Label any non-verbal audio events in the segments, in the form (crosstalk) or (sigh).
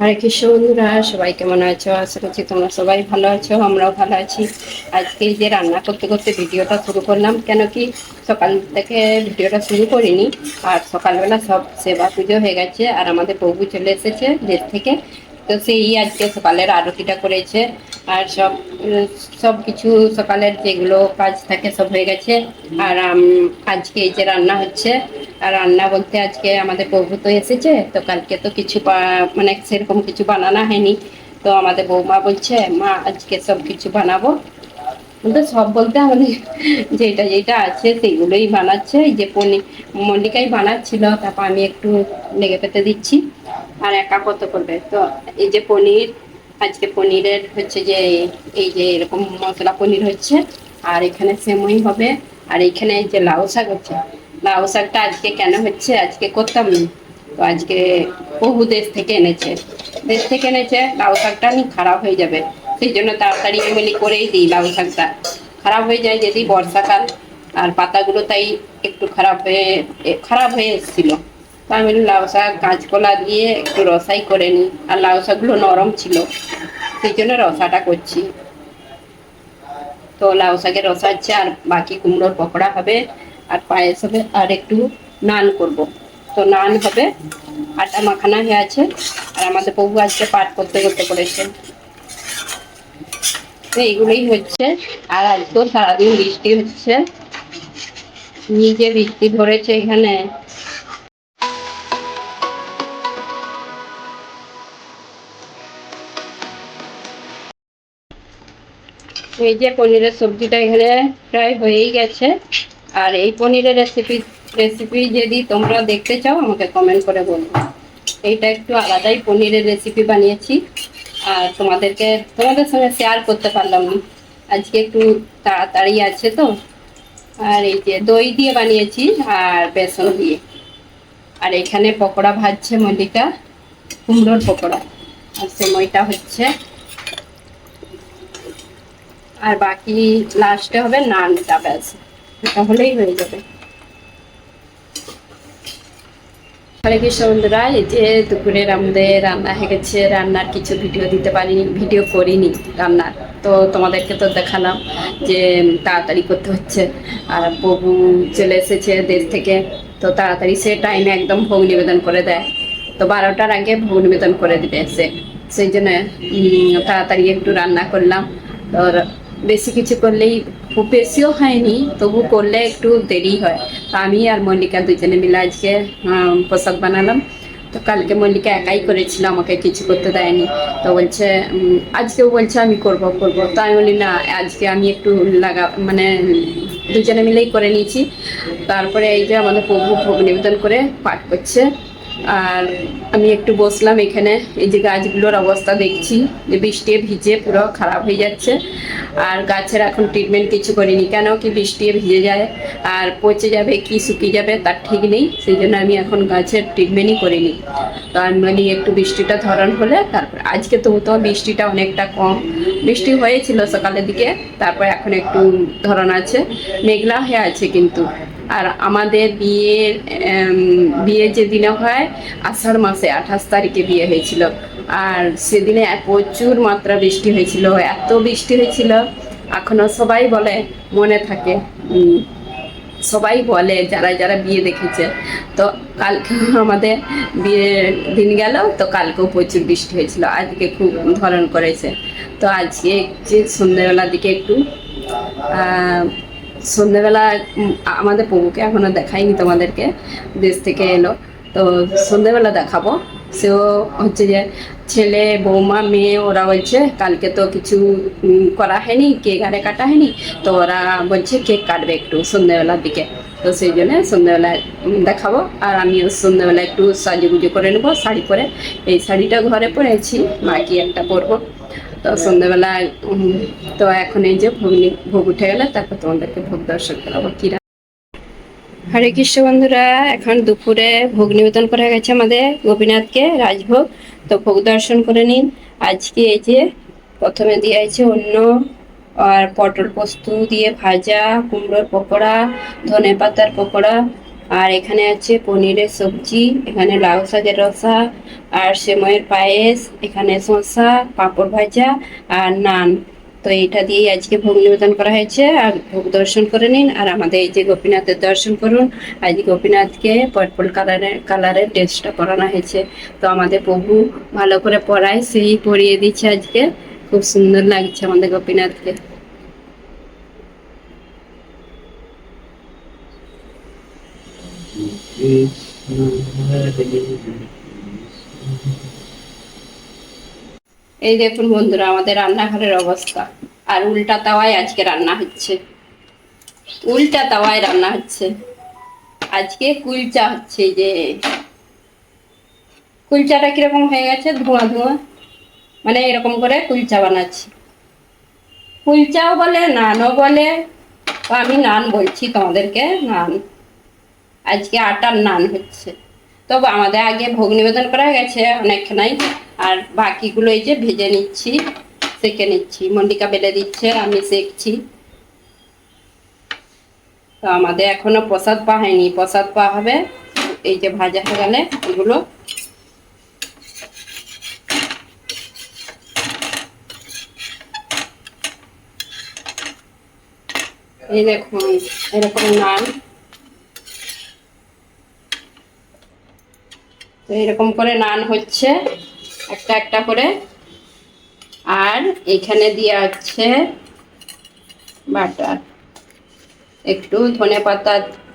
হরে কৃষ্ণ বন্ধুরা সবাই কেমন আছো? আশা করছি তোমরা সবাই ভালো আছো, আমরাও ভালো আছি। আজকে যে রান্না করতে করতে ভিডিওটা শুরু করলাম, কেন কি সকাল থেকে ভিডিওটা শুরু করিনি, আর সকালবেলা সব সেবা পুজো হয়ে গেছে, আর আমাদের প্রভু চলে এসেছে দেশ থেকে। তো সেই আজকে সকালের আরতিটা করেছে। আর সব সব কিছু, সকালের যেগুলো কাজ থাকে সব হয়ে গেছে। আর আজকে এই যে রান্না হচ্ছে, আর রান্না বলতে আজকে আমাদের প্রভু তো এসেছে, তো কালকে তো কিছু মানে সেরকম কিছু বানানো হয়নি। তো আমাদের বৌমা বলছে, মা, আজকে সব কিছু বানাবো। কিন্তু সব বলতে আমাদের যেটা যেটা আছে সেগুলোই বানাচ্ছে। এই যে পনির মল্লিকাই বানাচ্ছিল, তারপর আমি একটু লেগে পেতে দিচ্ছি। আর একা কত করবে? তো এই যে পনির আজকে পনিরের হচ্ছে যে এই যে এরকম মশলা পনির হচ্ছে, আর এখানে সেমই হবে। আর এখানে এই যে লাউ শাক হচ্ছে, লাউ শাকটা আজকে কেন হচ্ছে? আজকে করতাম। তো আজকে বহু দেশ থেকে এনেছে। দেশ থেকে এনেছে, লাউ শাকটা নি খারাপ হয়ে যাবে। সেই জন্য তাড়াতাড়ি এমনি করেই দিই লাউ শাকটা। খারাপ হয়ে যায় যদি বর্ষাকাল, আর পাতাগুলো তাই একটু খারাপ হয়ে খারাপ হয়ে এসেছিল। তো আমি লাউ শাক কাঁচকলা দিয়ে একটু রসাই করে নিই। আর লাউ শাকগুলো নরম ছিল, সেই জন্য রসাটা করছি। তো লাউ শাকের রসা হচ্ছে আর বাকি কুমড়োর পকোড়া হবে, আর পায়েস হবে, আর একটু নান করব। তো নান হবে, আটা মাখানা হয়ে আছে, আর আমাদের প্রভু আজকে পাঠ করতে করতে করেছে। তো এইগুলোই হচ্ছে, আর আজকেও সারাদিন বৃষ্টি হচ্ছে। নিজে বৃষ্টি ধরেছে এখানে। এই যে পনিরের সবজিটা এখানে প্রায় হয়েই গেছে। আর এই পনিরের রেসিপি রেসিপি যদি তোমরা দেখতে চাও, আমাকে কমেন্ট করে বলব এইটা একটু আলাদাই পনিরের রেসিপি বানিয়েছি। আর তোমাদেরকে, তোমাদের সঙ্গে শেয়ার করতে পারলাম না। আজকে একটু তাড়াতাড়ি আছে তো। আর এই যে দই দিয়ে বানিয়েছি আর বেসন দিয়ে। আর এখানে পকোড়া ভাজছে মল্লিকা। কুমড়োর পকোড়া। আর সেমইটা হচ্ছে আর বাকি লাস্টে হবে নানটা ব্যাস এটা হলেই হয়ে যাবে। হরে কৃষ্ণ বন্ধুরা, এই যে দুপুরের আমাদের রান্না হয়ে গেছে, রান্নার কিছু ভিডিও দিতে পারিনি ভিডিও করিনি রান্নার। তো তোমাদেরকে তো দেখালাম যে তাড়াতাড়ি করতে হচ্ছে, আর প্রভু চলে এসেছে দেশ থেকে। তো তাড়াতাড়ি সে টাইমে একদম ভোগ নিবেদন করে দেয়। তো বারোটার আগে ভোগ নিবেদন করে দিবে সে। সেই জন্য তাড়াতাড়ি একটু রান্না করলাম। তো বেশি কিছু করলেই খুব বেশিও হয়নি, তবু করলে একটু দেরি হয়। তো আমি আর মল্লিকা দুজনে মিলে আজকে পোশাক বানালাম। তো কালকে মল্লিকা একাই করেছিল, আমাকে কিছু করতে দেয়নি। তো বলছে আজকেও বলছে আমি করব করব। তো আমি বলি, না, আজকে আমি একটু লাগা মানে দুজনে মিলেই করে নিয়েছি। তারপরে এই যে আমাদের প্রভু ভোগ নিবেদন করে পাঠ করছে। আর আমি একটু বসলাম এখানে। এই যে গাছগুলোর অবস্থা দেখছি, যে বৃষ্টি ভিজে পুরো খারাপ হয়ে যাচ্ছে। আর গাছের এখন ট্রিটমেন্ট কিছু করিনি। কেন কি বৃষ্টি ভিজে যায় আর পচে যাবে কি, শুকিয়ে যাবে তার ঠিক নেই। সেই জন্য আমি এখন গাছের ট্রিটমেন্টই করিনি। তো আমি বলি, একটু বৃষ্টিটা ধরন হলে তারপর আজকে তো তো বৃষ্টিটা অনেকটা কম। বৃষ্টি হয়েছিল সকালের দিকে, তারপর এখন একটু ধরন আছে। মেঘলা হয়ে আছে কিন্তু। আর আমাদের বিয়ের বিয়ে যেদিনে হয়, আষাঢ় মাসে, আঠাশ তারিখে বিয়ে হয়েছিল। আর সেদিনে প্রচুর মাত্রা বৃষ্টি হয়েছিল, এত বৃষ্টি হয়েছিল, এখনও সবাই বলে, মনে থাকে সবাই বলে যারা যারা বিয়ে দেখেছে। তো কালকে আমাদের বিয়ের দিন গেল, তো কালকেও প্রচুর বৃষ্টি হয়েছিল, আজকে খুব ধরন করেছে। তো আজকে যে সন্ধ্যেবেলার দিকে একটু সন্ধ্যেবেলা আমাদের প্রভুকে এখনও দেখাইনি তোমাদেরকে দেশ থেকে এলো। তো সন্ধ্যেবেলা দেখাবো। সেও হচ্ছে যে ছেলে বৌমা মেয়ে ওরা বলছে কালকে তো কিছু করা হয়নি কেক আরে কাটা হয়নি। তো ওরা বলছে কেক কাটবে একটু সন্ধ্যেবেলার দিকে। তো সেই জন্য সন্ধ্যেবেলায় দেখাবো। আর আমিও সন্ধ্যেবেলা একটু সাজুগুজু করে নেব শাড়ি পরে। এই শাড়িটা ঘরে পরেছি বাকি একটা পরবো। তো সন্ধ্যেবেলা উম, তো এখন এই যে ভোগ ভোগ উঠে গেলে তারপর তোমাদেরকে ভোগ দর্শন করাবো। কিরা হরে কৃষ্ণ বন্ধুরা এখন দুপুরে ভোগ নিবেদন করা গেছে আমাদের গোপীনাথকে রাজভোগ। তো ভোগ দর্শন করে নিন। আজকে এই যে প্রথমে দিয়ে আছে অন্য আর পটল পোস্ত দিয়ে ভাজা কুমড়োর পকোড়া ধনে পাতার পকোড়া আর এখানে আছে পনিরের সবজি, এখানে লাউ শাকের রসা, আর সেময়ের পায়েস, এখানে শসা, পাঁপড় ভাজা আর নান। তো এটা দিয়েই আজকে ভোগ নিবেদন করা হয়েছে। আর ভোগ দর্শন করে নিন। আর আমাদের এই যে গোপীনাথের দর্শন করুন, আজ গোপীনাথকে পার্পল কালারের কালারের ড্রেসটা পরানো হয়েছে। তো আমাদের প্রভু ভালো করে পরায়, সেই পরিয়ে দিচ্ছে আজকে। খুব সুন্দর লাগছে আমাদের গোপীনাথকে। এই দেখুন বন্ধুরা, আমাদের রান্নাঘরের অবস্থা। আর উল্টা তাওয়ায় আজকে রান্না হচ্ছে। উল্টা তাওয়ায় রান্না হচ্ছে। আজকে কুলচা হচ্ছে যে। কুলচাটা কীরকম হয়ে গেছে? ধোঁয়া ধোঁয়া। মানে এরকম করে কুলচা বানাচ্ছি। কুলচাও বলে, নানও বলে। আমি নান বলছি তোমাদেরকে, নান। আজকে আটার নান হচ্ছে। তো আমাদের আগে ভোগ নিবেদন করা গেছে অনেকখানাই আর বাকিগুলো এই যে ভেজে নিচ্ছি, সেকে নিচ্ছি। মন্ডিকা বেলে দিচ্ছে, আমি সেকছি। তো আমাদের এখনও প্রসাদ পাওয়া হয়নি। প্রসাদ পাওয়া হবে, এই যে ভাজা হয়ে গেলে এগুলো। এই দেখুন, এরকম নান। তো এরকম করে নান হচ্ছে, একটা একটা করে। আর এখানে দেওয়া হচ্ছে বাটার। একটু ধনে পাতা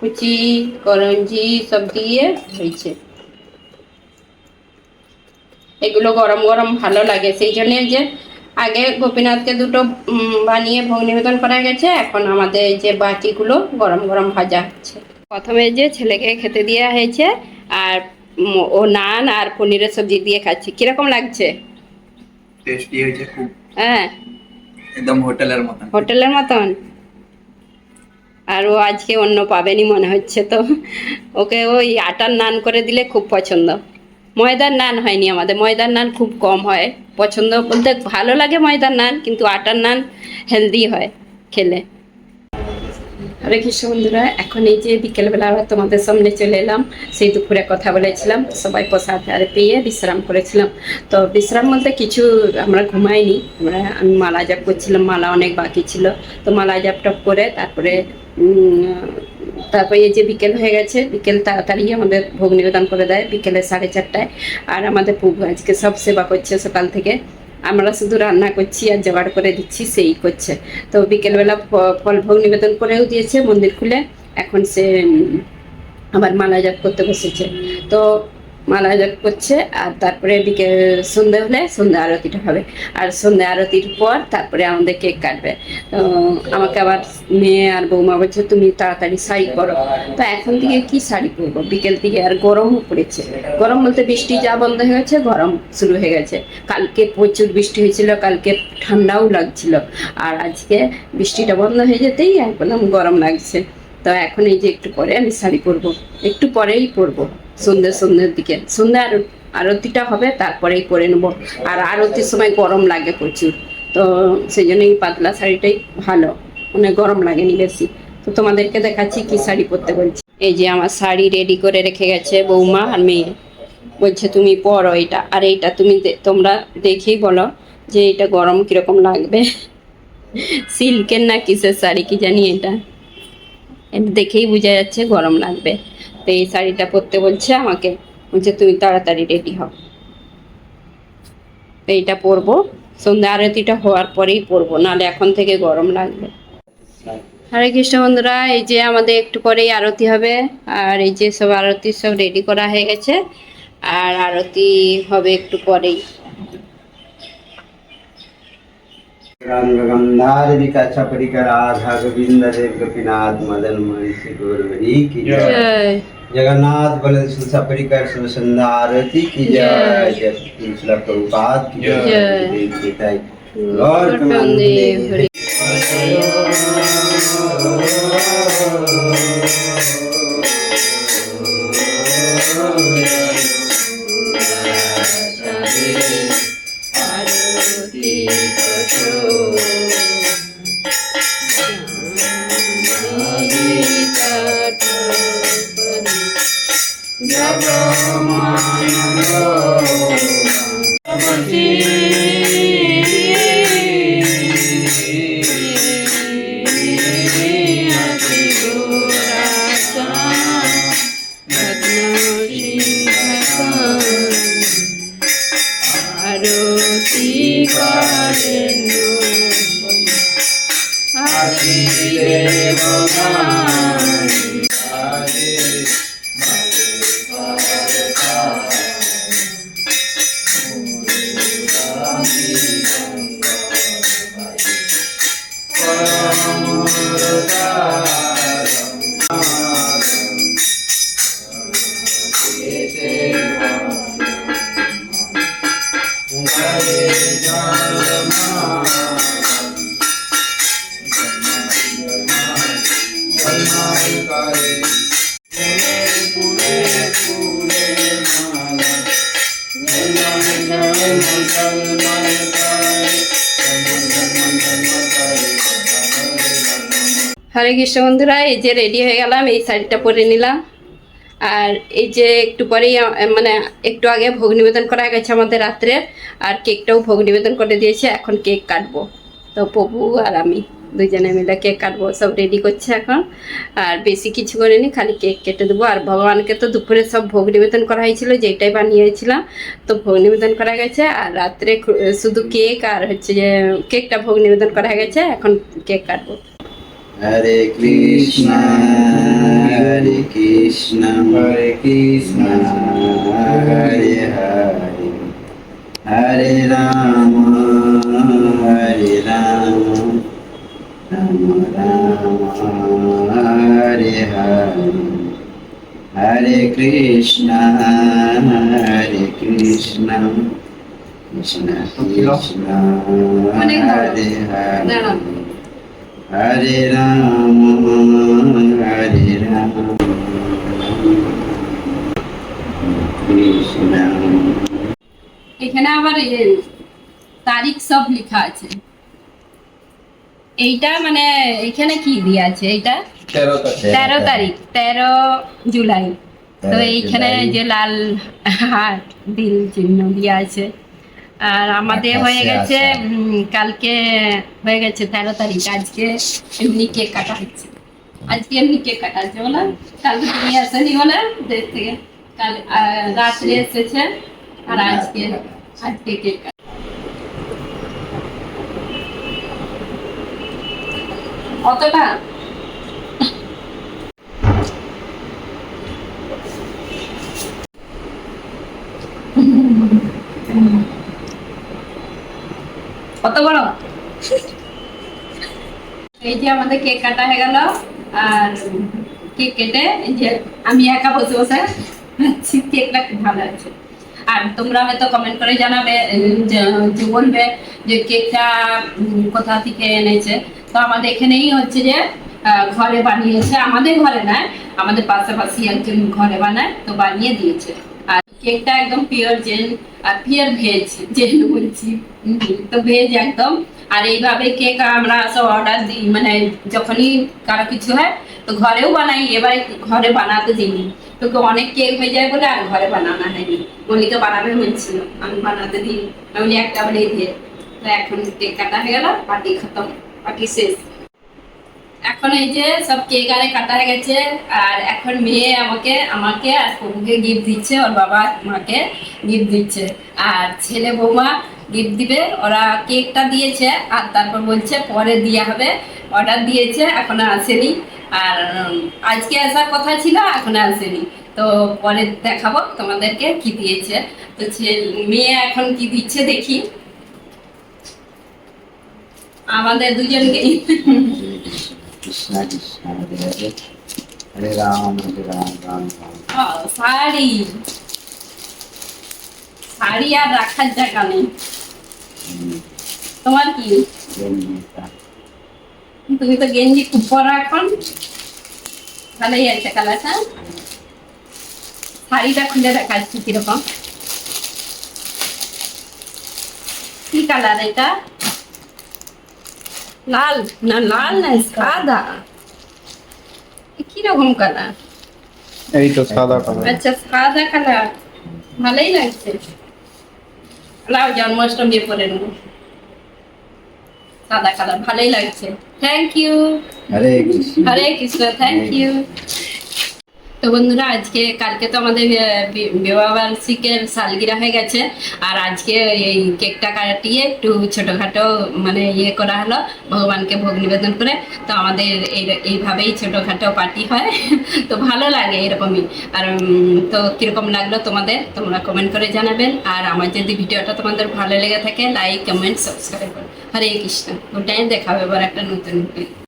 কুচি, করঞ্জি সব দিয়ে হয়েছে। এগুলো গরম গরম ভালো লাগে। সেই জন্যে যে আগে গোপীনাথকে দুটো বানিয়ে ভোগ নিবেদন করা গেছে, এখন আমাদের যে বাটিগুলো গরম গরম ভাজা হচ্ছে। প্রথমে যে ছেলেকে খেতে দেওয়া হয়েছে, আর ও নান আর পনিরের সবজি দিয়ে খাচ্ছি। কীরকম লাগছে? টেস্টি হয়েছে খুব। হ্যাঁ। একদম হোটেলের মতন। হোটেলের মতন? আর ও আজকে অন্য পাবেনি মনে হচ্ছে তো। ওকে ওই আটার নান করে দিলে খুব পছন্দ। ময়দার নান হয়নি আমাদের। ময়দার নান খুব কম হয়। পছন্দ বলতে ভালো লাগে ময়দার নান কিন্তু আটার নান হেলদি হয় খেলে। হরে কৃষ্ণ বন্ধুরা, এখন এই যে বিকেলবেলা আবার তোমাদের সামনে চলে এলাম, সেই দুপুরে কথা বলেছিলাম, সবাই প্রসাদ আর পেয়ে বিশ্রাম করেছিলাম। তো বিশ্রাম বলতে কিছু আমরা ঘুমাইনি, আমরা আমি মালা জাপ করছিলাম, মালা অনেক বাকি ছিল। তো মালা জাপ টাপ করে তারপরে তারপরে এই যে বিকেল হয়ে গেছে, বিকেল তাড়াতাড়ি আমাদের ভোগ নিবেদন করে দেয়, বিকেলে সাড়ে চারটায়। আর আমাদের প্রভু আজকে সব সেবা করছে সকাল থেকে। আমরা শুধু রান্না করছি আর জোগাড় করে দিচ্ছি, সেই করছে। তো বিকেলবেলা ফ- ফল ভোগ নিবেদন করেও দিয়েছে মন্দির খুলে। এখন সে আবার মালাজাত করতে বসেছে। তো মালা জাপ করছে, আর তারপরে বিকেল সন্ধে হলে সন্ধ্যা আরতিটা হবে। আর সন্ধ্যা আরতির পর তারপরে আমাদের কেক কাটবে। তো আমাকে আবার মেয়ে আর বৌমা বলছে, তুমি তাড়াতাড়ি শাড়ি করো তো এখন থেকে কি শাড়ি পরবো? বিকেল থেকে আর গরমও পড়েছে। গরম বলতে বৃষ্টি যা বন্ধ হয়ে গেছে, গরম শুরু হয়ে গেছে। কালকে প্রচুর বৃষ্টি হয়েছিল, কালকে ঠান্ডাও লাগছিল। আর আজকে বৃষ্টিটা বন্ধ হয়ে যেতেই একদম গরম লাগছে। তো এখন এই যে একটু পরে আমি শাড়ি পরবো। একটু পরেই পরবো, সন্ধ্যে সন্ধ্যের দিকে। সন্ধ্যে আর, আরতিটা হবে, তারপরেই পরে নেব। আর আরতির সময় গরম লাগে প্রচুর। তো সেই জন্য এই পাতলা শাড়িটাই ভালো। মানে গরম লাগেনি বেশি। তো তোমাদেরকে দেখাচ্ছি কি শাড়ি পরতে বলছি। এই যে আমার শাড়ি রেডি করে রেখে গেছে বৌমা আর মেয়ে। বলছে, তুমি পরো এটা। আর এইটা তুমি তোমরা দেখেই বলো যে এটা গরম কীরকম লাগবে। সিল্কের না কিসের শাড়ি, কি জানি এটা এটা। দেখেই বোঝা যাচ্ছে গরম লাগবে। তো এই শাড়িটা পরতে বলছে আমাকে, বলছে তুমি তাড়াতাড়ি রেডি হও তো এইটা পরবো। সন্ধ্যা আরতিটা হওয়ার পরেই পরবো, নাহলে এখন থেকে গরম লাগবে। হরে কৃষ্ণ বন্ধুরা, এই যে আমাদের একটু পরেই আরতি হবে, আর এই যে সব আরতি সব রেডি করা হয়ে গেছে, আর আরতি হবে একটু পরেই। राम विका छपरी राधा गोविंद देव गोपीनाथ मदन महर्षि की जय जगन्नाथ बल छपरी कर की जय जय प्रभुपाद की जय गौर হরে কৃষ্ণ বন্ধুরা, এই যে রেডি হয়ে গেলাম, এই শাড়িটা পরে নিলাম। আর এই যে একটু পরেই মানে একটু আগে ভোগ নিবেদন করা গেছে আমাদের রাত্রে, আর কেকটাও ভোগ নিবেদন করে দিয়েছে, এখন কেক কাটবো। তো প্রভু আর আমি। দুজনে মিলে কেক কাটবো, সব রেডি করছে এখন। আর বেশি কিছু করিনি, খালি কেক কেটে দেবো। আর ভগবানকে তো দুপুরে সব ভোগ নিবেদন করা হয়েছিল যেটাই বানিয়েছিলাম, তো ভোগ নিবেদন করা গেছে। আর রাত্রে শুধু কেক আর হচ্ছে যে, কেকটা ভোগ নিবেদন করা গেছে, এখন কেক কাটবো। হরে কৃষ্ণ হরে কৃষ্ণ হরে কৃষ্ণ, হরে হরে। হরে রাম হরে রাম। রাম রাম হরে হরে কৃষ্ণ হরে কৃষ্ণ। হরে হরে দাঁড়াও। হরে রাম হরে রাম কৃষ্ণ এখানে আবার তারিখ সব লেখা আছে এইটা মানে এখানে কি দেওয়া আছে এইটা? তেরো তারিখ। তেরো জুলাই। তো এইখানে যে লাল হাট দিল চিহ্ন দেওয়া আছে। আর আমাদের হয়ে গেছে কালকে হয়ে গেছে তেরো তারিখ। আজকে এমনি কেক কাটা হচ্ছে। আজকে এমনি কেক কাটা হচ্ছে বলে। কালকে তুমি আসেনি বলে দেশ থেকে। কাল রাত্রে এসেছে। আর আজকে আজকে কেক কাটা। কতটা কত বড়? এই যে আমাদের কেক কাটা হয়ে গেল, আর কেক কেটে যে আমি একা বসে বসে কেকটা খুব ভালো আছে আর তোমরা হয়তো কমেন্ট করে জানাবে যে- বলবে যে কেকটা কোথা থেকে এনেছে। তো আমাদের এখানেই হচ্ছে যে ঘরে বানিয়েছে। আমাদের ঘরে নয়, আমাদের পাশাপাশি একজন ঘরে বানায়, তো বানিয়ে দিয়েছে। আর কেকটা একদম পিওর জেন আর পিওর ভেজ জেন বলছি। তো ভেজ একদম। আর এইভাবে কেক আমরা সব অর্ডার দিই মানে যখনই কারও কিছু হয়, তো ঘরেও বানাই, এবারে ঘরে বানাতে দিইনি। তো অনেক কেক হয়ে যায় বলে আর ঘরে বানানো হয়নি। মল্লিকা বানাবে বলছিল, আমি বানাতে দিই আমি একটা বলে দিয়ে তো এখন কেক কাটা হয়ে গেল পার্টি খতম। পার্টি শেষ এখন এই যে সব কেক আরে কাটা হয়ে গেছে, আর এখন মেয়ে আমাকে আমাকে আর প্রভুকে গিফট দিচ্ছে, ওর বাবা মাকে গিফট দিচ্ছে। আর ছেলে বৌমা গিফট দিবে, ওরা কেকটা দিয়েছে, আর তারপর বলছে পরে দেওয়া হবে। অর্ডার দিয়েছে, এখনও আসেনি। আর আজকে আসার কথা ছিল, এখনও আসেনি। তো পরে দেখাবো তোমাদেরকে কি দিয়েছে। তো মেয়ে এখন কি দিচ্ছে দেখি। আমাদের দুজনকে। কৃষ্ণ কৃষ্ণ হরে হরে হরে রাম হরে রাম রাম। রাম শাড়ি। শাড়ি আর রাখার জায়গা নেই। তোমার কি? তুমি তো গেঞ্জি খুব পরো এখন। ভালোই আছে কালারটা শাড়িটা খুলে দেখাচ্ছি কীরকম। কি কালার এটা? লাল না লাল না সাদা। কীরকম কালার? এই তো সাদা কালার। আচ্ছা সাদা কালার। ভালোই লাগছে। লাও জন্মাষ্টমী পরে নেব। সাদা কালার ভালোই লাগছে। Thank you Hare Krishna. Hare Krishna thank you তো বন্ধুরা আজকে কালকে তো আমাদের আহ, বি- বিবাহ বার্ষিকের সালগিরা হয়ে গেছে। আর আজকে এই কেকটা কাটিয়ে একটু ছোটোখাটো মানে ইয়ে করা হলো ভগবানকে ভোগ নিবেদন করে। তো আমাদের এই এইভাবেই ছোটোখাটো পার্টি হয়। (laughs) তো ভালো লাগে এরকমই। আর তো কীরকম লাগল তোমাদের? তোমরা কমেন্ট করে জানাবেন। আর আমার যদি ভিডিওটা তোমাদের ভালো লেগে থাকে লাইক কমেন্ট সাবস্ক্রাইব করো। হরে কৃষ্ণ। ওটাই দেখাবে এবার একটা নতুন video।